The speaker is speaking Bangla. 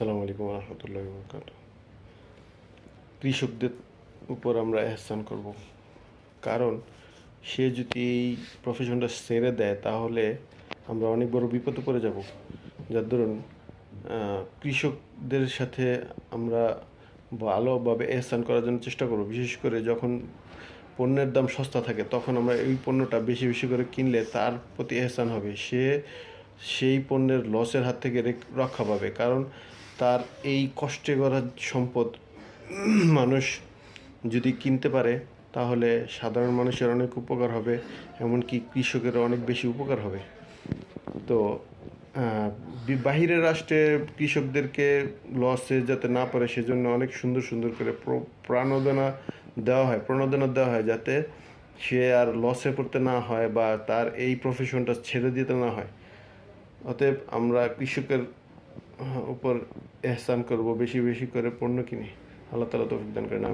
আসসালামু আলাইকুম রহমতুল্লাহ বরকাত কৃষকদের উপর আমরা এহসান করব। কারণ সে যদি এই প্রফেশনটা সেরে দেয়, তাহলে আমরা অনেক বড় বিপদে পড়ে যাব। যার ধরুন কৃষকদের সাথে আমরা ভালোভাবে এহসান করার জন্য চেষ্টা করব। বিশেষ করে যখন পণ্যের দাম সস্তা থাকে, তখন আমরা এই পণ্যটা বেশি বেশি করে কিনলে তার প্রতি এহসান হবে। সে সেই পণ্যের লসের হাত থেকে রেক- রক্ষা পাবে। কারণ তার এই কষ্টে করা সম্পদ মানুষ যদি কিনতে পারে, তাহলে সাধারণ মানুষের অনেক উপকার হবে, এমনকি কৃষকেরও অনেক বেশি উপকার হবে। তো বাহিরের রাষ্ট্রে কৃষকদেরকে লসে যাতে না পারে সেজন্য অনেক সুন্দর সুন্দর করে প্র- প্রণোদনা দেওয়া হয়, প্রণোদনা দেওয়া হয় যাতে সে আর লসে পড়তে না হয় বা তার এই প্রফেশনটা ছেড়ে দিতে না হয়। অতএব আমরা কৃষকের উপর এহসান করব বেশি বেশি করে পণ্য কিনি আল্লাহ তালা তৌফিক দান করেন।